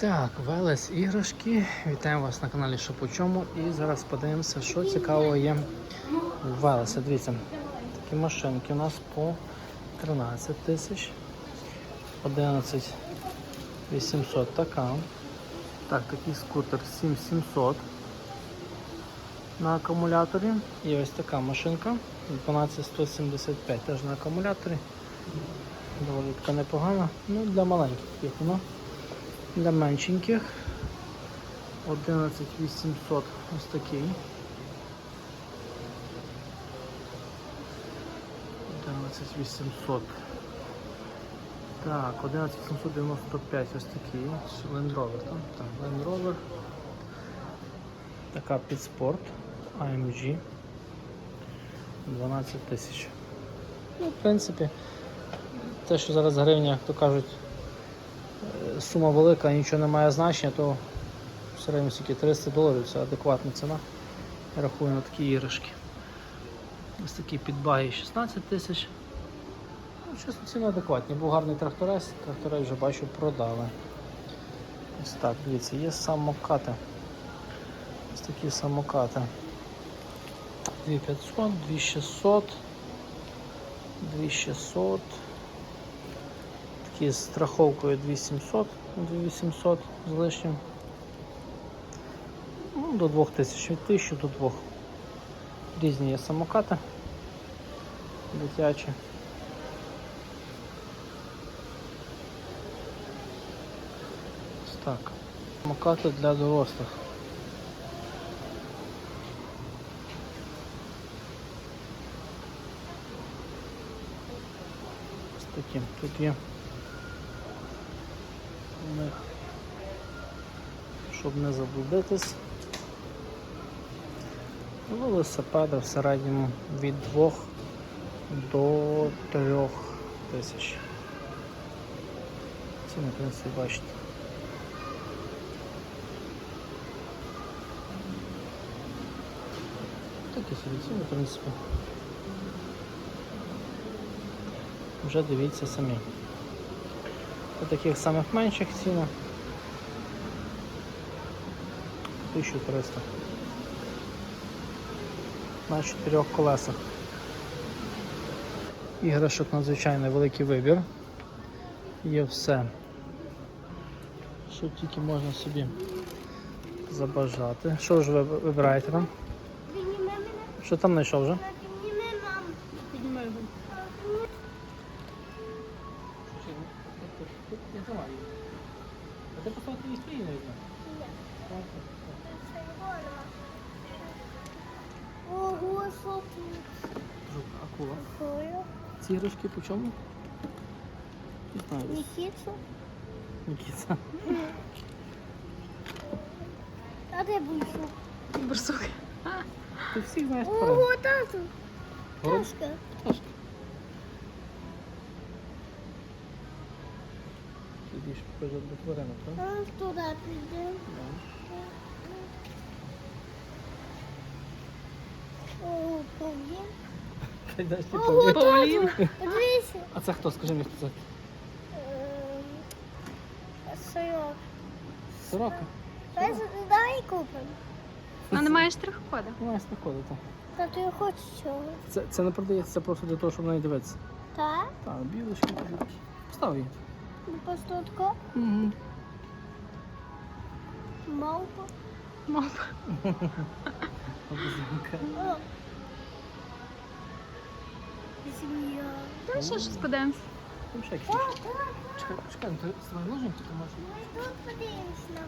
Так, Велес іграшки. Вітаємо вас на каналі Що по чому. І зараз подивимося, що цікавого є в Велесі. Дивіться, такі машинки у нас по 13 тисяч, 11 800 така. Так, такий скутер 7700 на акумуляторі. І ось така машинка 12175 теж на акумуляторі. Доволі така непогана. Ну, для маленьких таких воно. Для меншеньких 11800 ось такий. 11800. Так, 11795 ось такий. Land Rover, там? Так, Land Rover. Така під спорт AMG. 12 тисяч. Ну, в принципі, те, що зараз гривня, як то кажуть, сума велика, нічого не має значення, то в середньому скільки 300 доларів це адекватна ціна. Я рахую на такі іграшки. Ось такі підбаги 16 тисяч. Ну, чесно, ціни адекватні. Був гарний тракторець, тракторець вже бачу продали. Ось так, дивіться, є самокати. Ось такі самокати. 2500, 2600, 2600. Такі з страховкою 2700, 2800 з лишнім. Ну, до 2000, від 1000 до 2. Різні є самокати дитячі. Ось так. Самокати для дорослих. Ось такі. Тут є них, щоб не заблудитись. Велосипеди в середньому від 2 до 3 тисяч. Ціни, в принципі, бачите. Такі собі в принципі. Вже дивіться самі. По таких самих менших цінах 1300 на чотирьох колесах. Іграшок надзвичайно великий вибір. Є все, що тільки можна собі забажати. Що ж ви вибираєте там? Що там знайшов вже? А ти поставити її стрій не Ого, що тут? Акула. Такое. Ці іграшки по чому? Не знаю. Нікітsu. Нікіта. А де бульшу? Барсук. Ти всіх знаєш тварин. Ого, тату. Город? Ташка. Пташки. Ти більше покажу до тваринок, так? А туди підемо. Ти Ого, повір. Павлін. тату. Подивися. А це хто? Скажи мені, хто це? Ем, Сойок. Сорока? Давай, давай купимо. А немає штрих-кода. Вона знаходити. Тату, я хочу цього. Це, це не продається, це просто для того, щоб на неї дивитися. Так? Так, білочки. білочки. Постав її. Ну, Просто тако. Угу. Мавпа. Мавпа. Змія. Та ще щось подивимось. Чекай, чекай, ну ти з твоєю ножем тільки можеш. Ми тут подивимось на